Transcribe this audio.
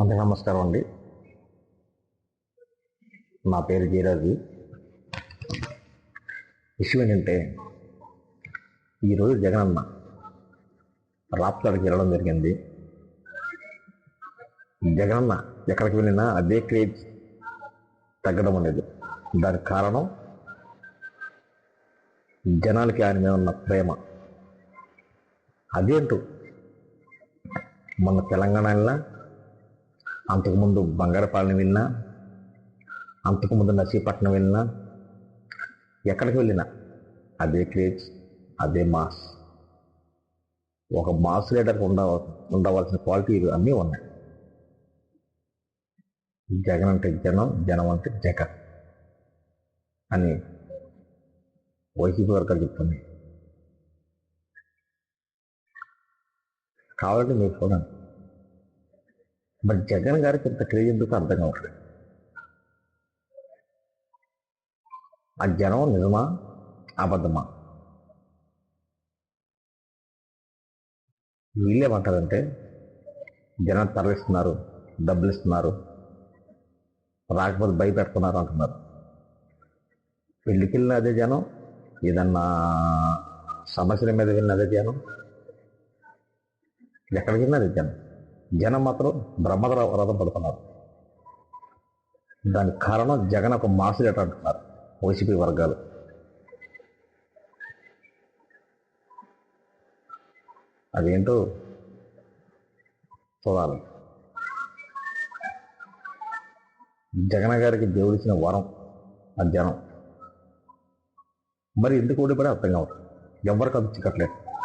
అందరికీ నమస్కారం అండి. నా పేరు జీరాజు విషయం ఏంటంటే ఈరోజు జగనన్న రాప్తాడికి వెళ్ళడం జరిగింది. జగనన్న ఎక్కడికి వెళ్ళినా అదే క్రేజ్ తగ్గడం అనేది. దానికి కారణం జనాలకి ఆయన మీద ఉన్న ప్రేమ. అదేంటో మన తెలంగాణలో అంతకుముందు బంగారపాలెం వెళ్ళినా అంతకుముందు నర్సీపట్నం వెళ్ళినా ఎక్కడికి వెళ్ళినా అదే క్రేజ్ అదే మాస్. ఒక మాస్ లీడర్కి ఉండ ఉండవలసిన క్వాలిటీలు అన్నీ ఉన్నాయి. జగన్ అంటే జనం జనం అంటే జగన్ అని వైసీపీ వర్గాలు చెప్తుంది కావాలంటే మీరు చూడండి. మరి జగన్ గారికి ఇంత క్రేజ్ ఎందుకు అర్థం కావట్లేదు? ఆ జనం నిజమా? అబద్ధమా? వీళ్ళేమంటారంటే జనం తరలిస్తున్నారు డబ్బులు ఇస్తున్నారు రాకపోతే భయపెడుతున్నారు అంటున్నారు. పెళ్ళికి వెళ్ళిన అదే జనం ఏదన్నా సమస్యల మీద వెళ్ళిన అదే జనం ఎక్కడికి వెళ్ళిన అదే జనం. జనం మాత్రం బ్రహ్మధర వ్రతం పడుతున్నారు. దానికి కారణం జగన్ ఒక మాసులేట అంటున్నారు వైసీపీ వర్గాలు. అదేంటో చూడాలి. జగన్ గారికి దేవుడిచ్చిన వరం ఆ జనం. మరి ఎందుకు ఓడిపడే అర్థం కావట్లేదు. ఎవరికి అది చిక్కట్లేదు?